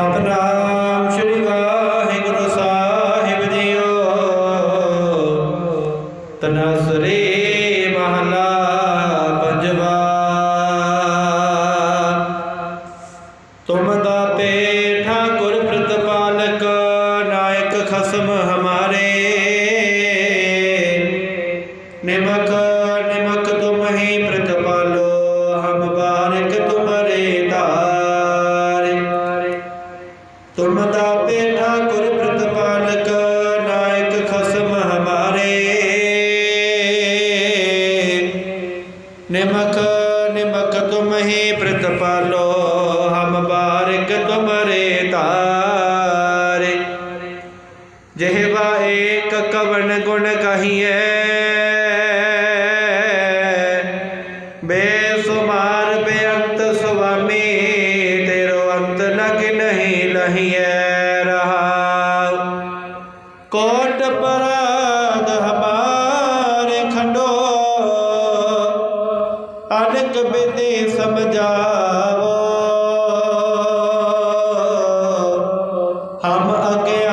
ਸਤਨਾਮ ਸ੍ਰੀ ਵਾਹਿਗੁਰੂ ਸਾਹਿਬ ਜੀਓ। ਤਨਸਰੇ ਮਹਲਾ ਪੰਜਵਾ। ਤੁਮ ਦਾਤੇ ਠਾਕੁਰ ਪ੍ਰਤਪਾਲਕ, ਨਾਇਕ ਖਸਮ ਹਮਾਰੇ। ਨਿਮਕ ਨਿਮਕ ਤੁਮ ਹੀ ਪ੍ਰਤਪਾਲੋ, ਹਮ ਬਾਰਿਕ ਤੁਮਰੇ। ਬੇਸੁਮਾਰ ਬੇਅੰਤ ਸੁਆਮੀ ਤੇਰੋ ਅੰਤ ਨ ਨਹੀਂ ਲਹੀਐ। ਕੋਟ ਪਰਾਦ ਹਮਾਰੇ ਖੰਡੋ। ਅਨਕ ਬਿਦੇ ਸਮਝਾਵੋ। ਹਮ ਅਗਿਆਨ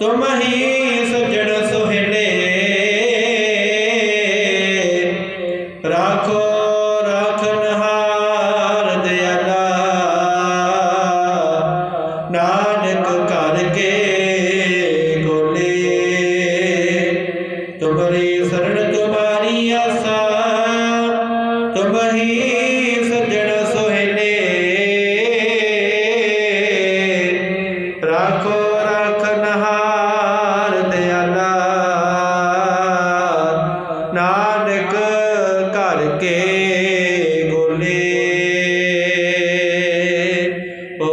ਤੁਮ ਹੀ ਸਜਣ ਸੁਹੇਲੇ ਰਾਖੋ ਰਾਖਨਹਾਰ ਦਿਆਲਾ। ਨਾਨਕ ਕਰ ਕੇ ਗੋਲੇ ਤੁਮਰੀ ਸਰਣ ਤੁਮਾਰੀ ਆਸਾ। ਤੁਮ ਹੀ ਸਜਣ ਸੁਹੇਲੇ ਰਾਖੋ